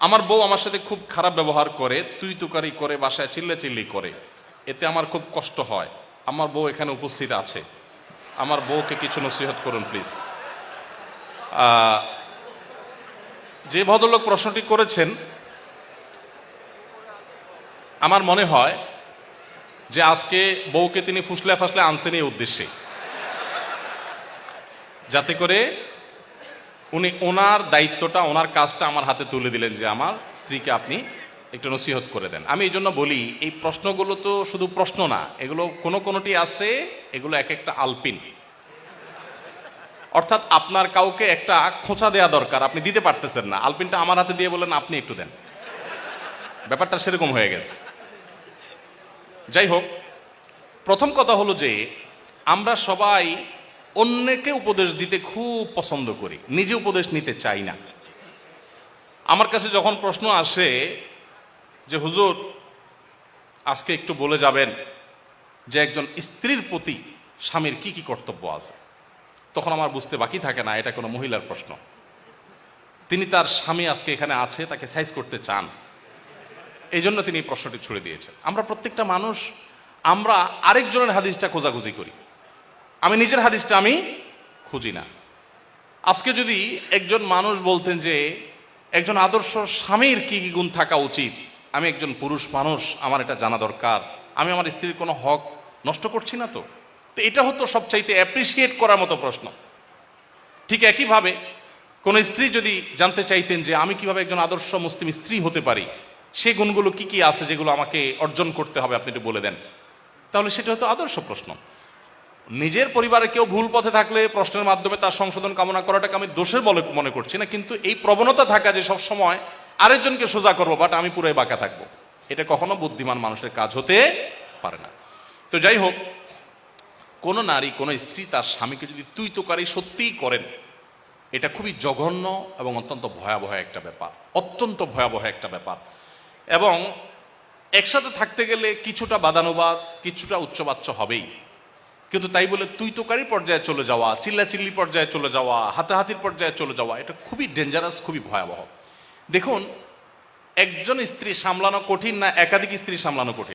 আমার বউ আমার সাথে খুব খারাপ ব্যবহার করে, তুই তুকারি করে, বাসায় চিল্লে চিল্লি করে। এতে আমার খুব কষ্ট হয়। আমার বউ এখানে উপস্থিত আছে। আমার বউকে কিছু নসিহত করুন, প্লিজ। যে ভদ্রলোক প্রশ্নটি করেছেন, আমার মনে হয় যে আজকে বউকে তিনি ফুসলে ফাসলে আনছেন এই উদ্দেশ্যে। যাতে করে উনি ওনার দায়িত্বটা, ওনার কাজটা আমার হাতে তুলে দিলেন যে আমার স্ত্রীকে আপনি একটু নসিহত করে দেন। আমি এই জন্য বলি, এই প্রশ্নগুলো তো শুধু প্রশ্ন না, এগুলো কোনো কোনোটি আছে, এগুলো এক একটা আলপিন। অর্থাৎ আপনার কাউকে একটা খোঁচা দেওয়া দরকার, আপনি দিতে পারতেছেন না। আলপিনটা আমার হাতে দিয়ে বলেন আপনি একটু দেন। ব্যাপারটা সেরকম হয়ে গেছে। যাই হোক, প্রথম কথা হলো যে, আমরা সবাই অন্যকে উপদেশ দিতে খুব পছন্দ করি। নিজে উপদেশ নিতে চাই না। আমার কাছে যখন প্রশ্ন আসে যে, হুজুর, আজকে একটু বলে যাবেন যে, একজন স্ত্রীর প্রতি স্বামীর কি কি কর্তব্য আছে? তখন আমার বুঝতে বাকি থাকে না, এটা কোনো মহিলার প্রশ্ন। তিনি তার স্বামী আজকে এখানে আছে, তাকে সাইজ করতে চান। এই জন্য তিনি এই প্রশ্নটি ছুড়ে দিয়েছেন। আমরা প্রত্যেকটা মানুষ, আমরা আরেকজনের হাদিসটা খোঁজাখুঁজি করি। আমি নিজের হাদিসটা আমি খুঁজি না। আজকে যদি একজন মানুষ বলতেন যে, একজন আদর্শ স্বামীর কি কি গুণ থাকা উচিত? আমি একজন পুরুষ মানুষ, আমার এটা জানা দরকার। আমি আমার স্ত্রীর কোনো হক নষ্ট করছি না তো? তো এটা হতো সবচাইতে অ্যাপ্রিসিয়েট করার মতো প্রশ্ন। ঠিক একইভাবে কোন স্ত্রী যদি জানতে চাইতেন যে, আমি কীভাবে একজন আদর্শ মুসলিম স্ত্রী হতে পারি? সেই গুণগুলো কি কি আছে যেগুলো আমাকে অর্জন করতে হবে? আপনি একটু বলে দেন। তাহলে সেটা হতো আদর্শ প্রশ্ন। নিজের পরিবারে কেউ ভুল পথে থাকলে প্রশ্নের মাধ্যমে তার সংশোধন কামনা করাটাকে আমি দোষের বলে মনে করছি না, কিন্তু এই প্রবণতা থাকা যে সব সময় আরেকজনকে সোজা করব বাট আমি পুরাই বাঁকা থাকব। এটা কখনো বুদ্ধিমান মানুষের কাজ হতে পারে না। তো যাই হোক, কোনো নারী, কোনো স্ত্রী তার স্বামীকে যদি তুই তোকারি সত্যিই করেন, এটা খুবই জঘন্য এবং অত্যন্ত ভয়াবহ একটা ব্যাপার, অত্যন্ত ভয়াবহ একটা ব্যাপার। এবং একসাথে থাকতে গেলে কিছুটা বাদানুবাদ, কিছুটা উচ্চবাচ্য হবেই। কিন্তু তাই বলে তুই তোকারি পর্যায়ে চলে যাওয়া, চিল্লাচিল্লি পর্যায়ে চলে যাওয়া, হাতাহাতির পর্যায়ে চলে যাওয়া, এটা খুবই ডেঞ্জারাস খুবই ভয়াবহ। দেখুন, একজন স্ত্রী সামলানো কঠিন না একাধিক স্ত্রী সামলানো কঠিন?